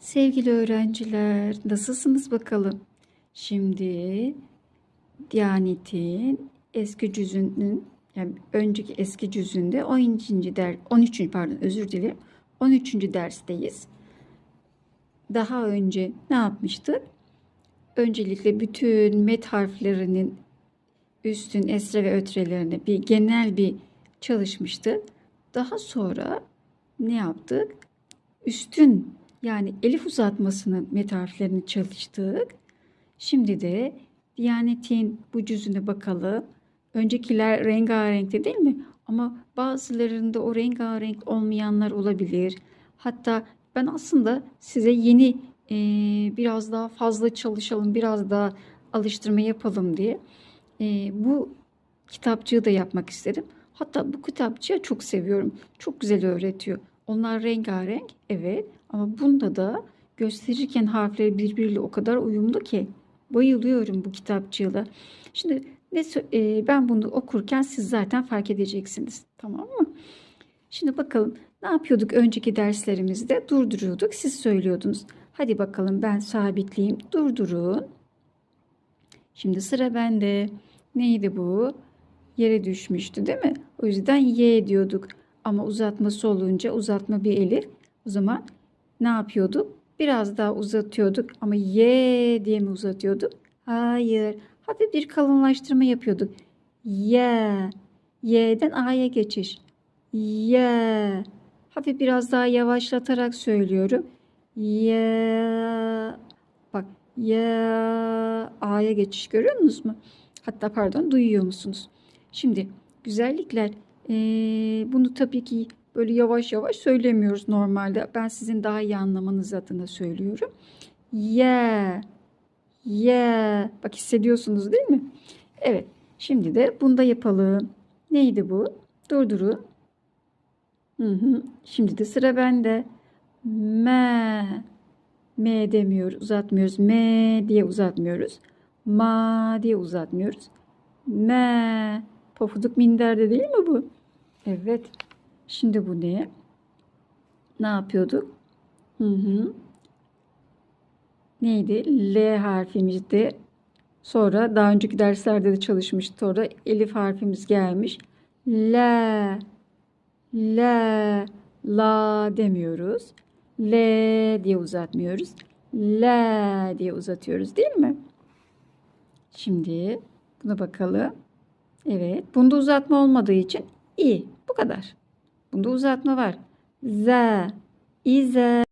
Sevgili öğrenciler, nasılsınız bakalım? Şimdi Diyanet'in eski cüzünün yani önceki eski cüzünde 12. der 13. pardon özür dilerim. 13. dersteyiz. Daha önce ne yapmıştık? Öncelikle bütün met harflerinin üstün, esre ve ötrelerini bir genel bir çalışmıştık. Daha sonra ne yaptık? Üstün yani elif uzatmasının met harflerini çalıştık. Şimdi de Diyanet'in bu cüzüne bakalım. Öncekiler rengarenkti değil mi? Ama bazılarında o rengarenk olmayanlar olabilir. Hatta ben aslında size yeni e, biraz daha fazla çalışalım, biraz daha alıştırma yapalım diye e, bu kitapçığı da yapmak istedim. Hatta bu kitapçığı çok seviyorum. Çok güzel öğretiyor. Onlar rengarenk, evet. Ama bunda da gösterirken harfleri birbiriyle o kadar uyumlu ki bayılıyorum bu kitapçığıyla. Şimdi ne e, ben bunu okurken siz zaten fark edeceksiniz. Tamam mı? Şimdi bakalım ne yapıyorduk önceki derslerimizde? Durduruyorduk. Siz söylüyordunuz. Hadi bakalım ben sabitleyeyim. Durdurun. Şimdi sıra bende. Neydi bu? Yere düşmüştü değil mi? O yüzden Y diyorduk. Ama uzatması olunca uzatma bir elif. O zaman ne yapıyorduk? Biraz daha uzatıyorduk ama Y diye mi uzatıyorduk? Hayır. Hafif bir kalınlaştırma yapıyorduk. Y. Y'den A'ya geçiş. Y. Hafif biraz daha yavaşlatarak söylüyorum. Y. Bak Y. A'ya geçiş görüyor musunuz mu? Hatta pardon duyuyor musunuz? Şimdi güzellikler eee, bunu tabii ki böyle yavaş yavaş söylemiyoruz normalde. Ben sizin daha iyi anlamanız adına söylüyorum. Ye, ye. Bak hissediyorsunuz değil mi? Evet. Şimdi de bunu da yapalım. Neydi bu? Durdurun. Hı hı. Şimdi de sıra bende. Me. M demiyoruz, uzatmıyoruz. M diye uzatmıyoruz. Ma diye uzatmıyoruz. Me. Pofuduk minderde değil mi bu? Evet. Şimdi bu ne? Ne yapıyorduk? Hı hı. Neydi? L harfimizdi. Sonra daha önceki derslerde de çalışmıştık. Sonra elif harfimiz gelmiş. La. La. La demiyoruz. L diye uzatmıyoruz. La diye uzatıyoruz değil mi? Şimdi buna bakalım. Evet. Bunda uzatma olmadığı için i. Bu kadar. Bunda uzatma var. Z. İze.